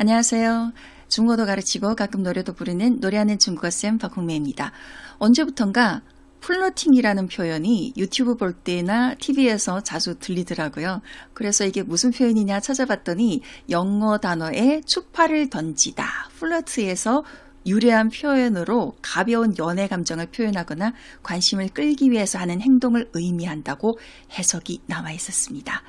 안녕하세요. 중국어도 가르치고 가끔 노래도 부르는 노래하는 중국어 쌤 박홍매입니다. 언제부턴가 플러팅이라는 표현이 유튜브 볼 때나 TV에서 자주 들리더라고요. 그래서 이게 무슨 표현이냐 찾아봤더니 영어 단어에 추파를 던지다, 플러트에서 유래한 표현으로 가벼운 연애 감정을 표현하거나 관심을 끌기 위해서 하는 행동을 의미한다고 해석이 나와 있었습니다.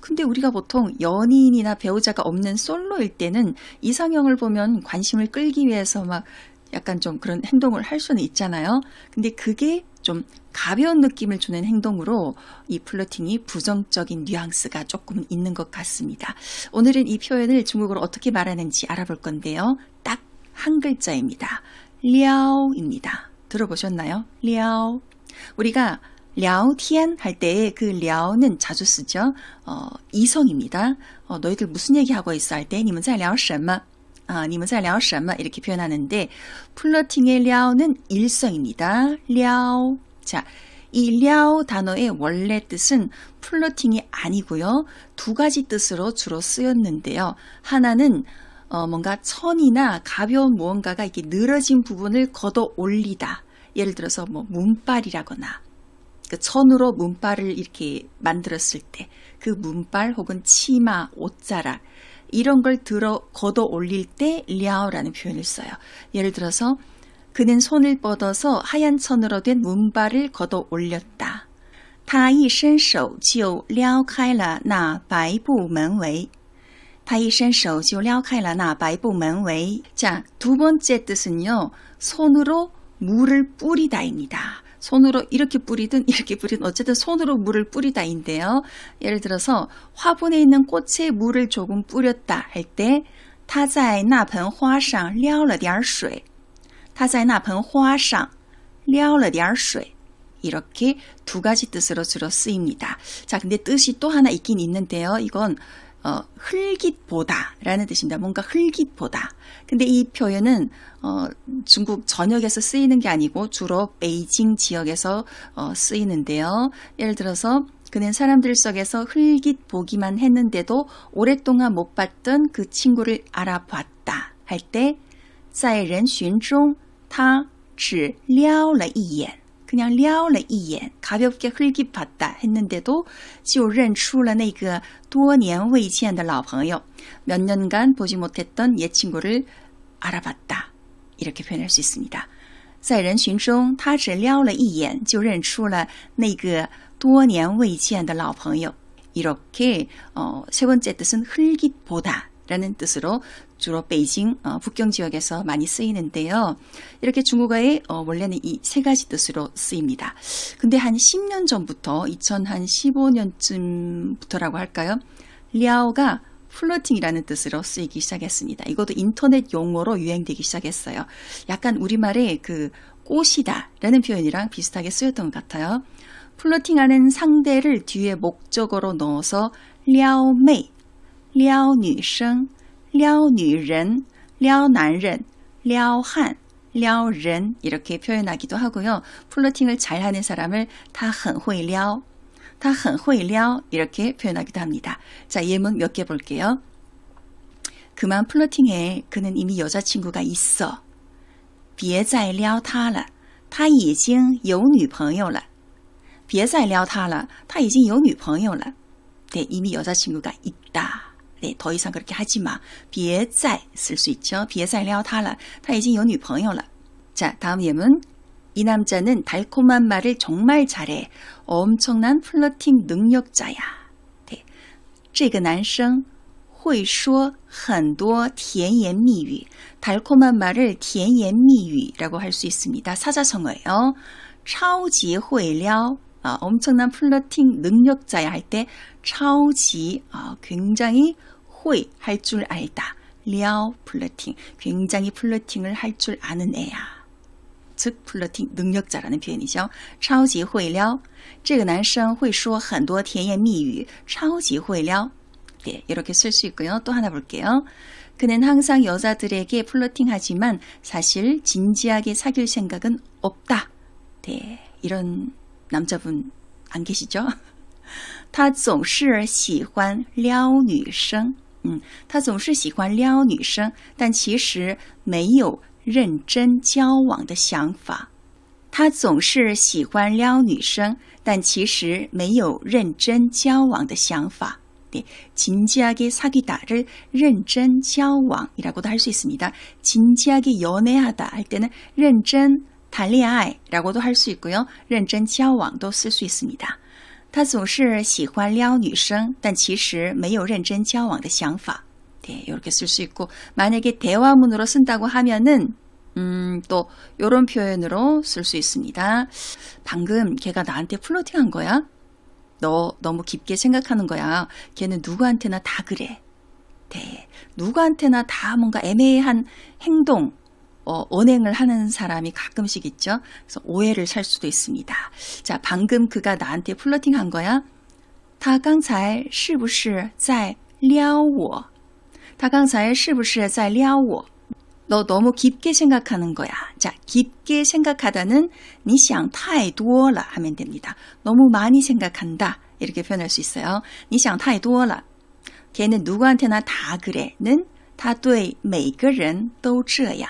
근데 우리가 보통 연인이나 배우자가 없는 솔로일 때는 이상형을 보면 관심을 끌기 위해서 막 약간 좀 그런 행동을 할 수는 있잖아요. 근데 그게 좀 가벼운 느낌을 주는 행동으로 이 플러팅이 부정적인 뉘앙스가 조금 있는 것 같습니다. 오늘은 이 표현을 중국어로 어떻게 말하는지 알아볼 건데요. 딱 한 글자입니다. 랴오입니다. 들어보셨나요? 랴오. 우리가 랴오티안 할 때 그 랴오는 자주 쓰죠. 어, 이성입니다. 어, 너희들 무슨 얘기하고 있어 할 때, 你们在聊什么? 아, 你们在聊什么? 이렇게 표현하는데 플러팅의 랴오는 일성입니다. 랴오. 자, 이 랴오 단어의 원래 뜻은 플러팅이 아니고요. 두 가지 뜻으로 주로 쓰였는데요. 하나는 어, 뭔가 천이나 가벼운 무언가가 이렇게 늘어진 부분을 걷어 올리다. 예를 들어서 뭐 문빨이라거나 그 천으로 문빨을 이렇게 만들었을 때 그 문빨 혹은 치마, 옷자락 이런 걸 들어 걷어 올릴 때 랴오라는 표현을 써요. 예를 들어서 그는 손을 뻗어서 하얀 천으로 된 문발을 걷어 올렸다. 他一伸手就撩开了那白布门围. 他一伸手就撩开了那白布门围. 자, 두 번째 뜻은요. 손으로 물을 뿌리다입니다. 손으로 이렇게 뿌리든 이렇게 뿌리든 어쨌든 손으로 물을 뿌리다인데요. 예를 들어서 화분에 있는 꽃에 물을 조금 뿌렸다 할 때, 他在那盆花上撩了点水.他在那盆花上撩了点水. 이렇게 두 가지 뜻으로 주로 쓰입니다. 자, 근데 뜻이 또 하나 있긴 있는데요. 이건 어, 흘깃보다 라는 뜻입니다. 뭔가 흘깃보다. 근데 이 표현은 어, 중국 전역에서 쓰이는 게 아니고 주로 베이징 지역에서 어, 쓰이는데요. 예를 들어서 그는 사람들 속에서 흘깃 보기만 했는데도 오랫동안 못 봤던 그 친구를 알아봤다 할 때, 在人群中他只撩了一眼. 그냥 撩了一眼, 가볍게 흘깃 봤다 했는데도 就认出了那个多年未见的老朋友. 몇 년간 보지 못했던 옛 친구를 알아봤다. 이렇게 표현할 수 있습니다. 在人群中，他只撩了一眼就认出了那个多年未见的老朋友. 이렇게 어, 세 번째 뜻은 흘깃보다 라는 뜻으로 주로 베이징 어, 북경 지역에서 많이 쓰이는데요. 이렇게 중국어에 어, 원래는 이 세 가지 뜻으로 쓰입니다. 근데 한 10년 전부터 2015년쯤부터라고 할까요? 랴오가 플러팅이라는 뜻으로 쓰이기 시작했습니다. 이것도 인터넷 용어로 유행되기 시작했어요. 약간 우리말의 그 꽃이다 라는 표현이랑 비슷하게 쓰였던 것 같아요. 플러팅하는 상대를 뒤에 목적어로 넣어서 랴오메이, 랴오女生, 랴오女人, 랴오男人, 랴오汉, 랴오人 이렇게 표현하기도 하고요. 플러팅을 잘하는 사람을 다 很会撩 다 很会撩 이렇게 표현하기도 합니다. 자, 예문 몇 개 볼게요. 그만 플러팅해. 그는 이미 여자친구가 있어. 别再撩他了.他已经有女朋友了.别再撩他了.他已经有女朋友了. 네, 이미 여자친구가 있다. 네, 더 이상 그렇게 하지 마. 别再 쓸 수 있죠. 别再撩他了.他已经有女朋友了. 자, 다음 예문. 이 남자는 달콤한 말을 정말 잘해. 엄청난 플러팅 능력자야. 네. 这个男生会说很多甜言蜜语. 달콤한 말을 甜言蜜语라고 할 수 있습니다. 사자성어예요. 超级会撩. 아, 엄청난 플러팅 능력자야 할 때超级 아, 굉장히 会 할 줄 알다. 撩 플러팅 굉장히 플러팅을 할 줄 아는 애야. 즉 플러팅 능력자라는 표현이죠. 超级会撩.这个男生会说很多甜言蜜语.超级会撩. 네, 이렇게 쓸 수 있고요. 또 하나 볼게요. 그는 항상 여자들에게 플러팅하지만 사실 진지하게 사귈 생각은 없다. 네, 이런 남자분 안 계시죠? 他总是喜欢撩女生. 嗯，他总是喜欢撩女生，但其实没有认真交往的想法。他总是喜欢撩女生，但其实没有认真交往的想法。 네, 진지하게 사귀다를 认真交往이라고도할 수 있습니다. 진지하게 연애하다 할 때는 认真谈恋爱라고도 할 수 있고요. 认真交往都쓸 수 있습니다. 他总是喜欢撩女生,但其实没有认真交往的想法. 네, 이렇게 쓸 수 있고 만약에 대화문으로 쓴다고 하면은 음, 또 요런 표현으로 쓸 수 있습니다. 방금 걔가 나한테 플로팅한 거야? 너 너무 깊게 생각하는 거야. 걔는 누구한테나 다 그래. 네. 누구한테나 다 뭔가 애매한 행동, 어, 언행을 하는 사람이 가끔씩 있죠. 그래서 오해를 살 수도 있습니다. 자, 방금 그가 나한테 플러팅 한 거야. 他刚才是不是在撩我?他刚才是不是在撩我?너 너무 깊게 생각하는 거야. 자, 깊게 생각하다는 你想太多了 하면 됩니다. 너무 많이 생각한다. 이렇게 표현할 수 있어요. 你想太多了. 걔는 누구한테나 다 그래는 他对每个人都这样.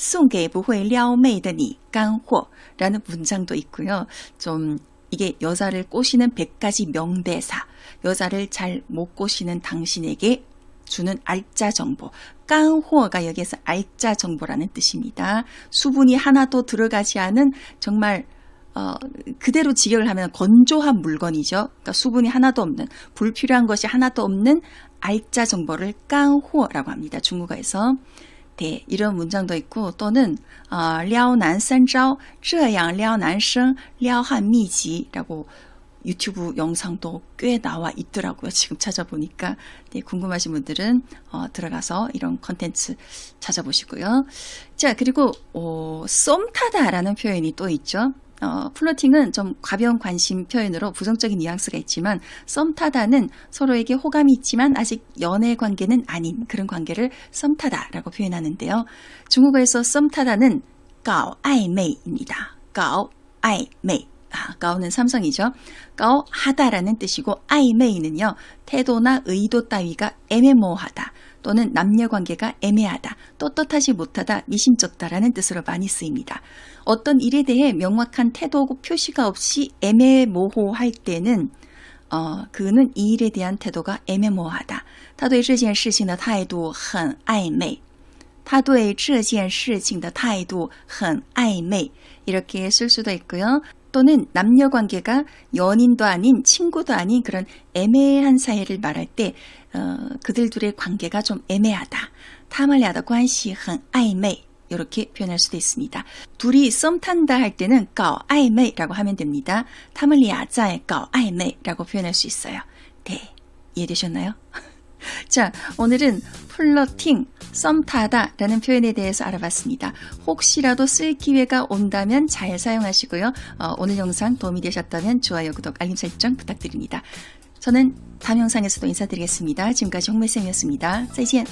送给不会撩妹的你干货라는 문장도 있고요. 좀 이게 여자를 꼬시는 100가지 명대사, 여자를 잘 못 꼬시는 당신에게 주는 알짜 정보. 깡호가 여기에서 알짜 정보라는 뜻입니다. 수분이 하나도 들어가지 않은 정말 어, 그대로 직역을 하면 건조한 물건이죠. 그러니까 수분이 하나도 없는 불필요한 것이 하나도 없는 알짜 정보를 깡호라고 합니다. 중국어에서. 네, 이런 문장도 있고 또는 어, 撩男三招这样撩男生撩汉秘籍라고 유튜브 영상도 꽤 나와 있더라고요. 지금 찾아보니까 네, 궁금하신 분들은 어, 들어가서 이런 컨텐츠 찾아보시고요. 자 그리고 어, 썸타다라는 표현이 또 있죠. 어, 플러팅은 좀 가벼운 관심 표현으로 부정적인 뉘앙스가 있지만 썸타다는 서로에게 호감이 있지만 아직 연애 관계는 아닌 그런 관계를 썸타다라고 표현하는데요. 중국어에서 썸타다는 가오 아이메이입니다. 가오 아이메이. 아, 가오는 삼성이죠. 가오하다라는 뜻이고 아이메이는요. 태도나 의도 따위가 애매모호하다. 또는 남녀 관계가 애매하다, 떳떳하지 못하다, 미심쩍다라는 뜻으로 많이 쓰입니다. 어떤 일에 대해 명확한 태도고 표시가 없이 애매모호할 때는 어, 그는 이 일에 대한 태도가 애매모호하다. 他对这件事情的态度很暧昧.他对这件事情的态度很暧昧. 이렇게 쓸 수도 있고요. 또는 남녀 관계가 연인도 아닌 친구도 아닌 그런 애매한 사이를 말할 때 어, 그들 둘의 관계가 좀 애매하다. 타말리아다 관시 한 아이메이 이렇게 표현할 수도 있습니다. 둘이 썸 탄다 할 때는 까오 아이메이라고 하면 됩니다. 타말리아자의 까오 아이메이라고 표현할 수 있어요. 네, 이해되셨나요? 자, 오늘은 플러팅, 썸 타다 라는 표현에 대해서 알아봤습니다. 혹시라도 쓸 기회가 온다면 잘 사용하시고요. 어, 오늘 영상 도움이 되셨다면 좋아요, 구독, 알림 설정 부탁드립니다. 저는 다음 영상에서도 인사드리겠습니다. 지금까지 홍매쌤이었습니다. 再见.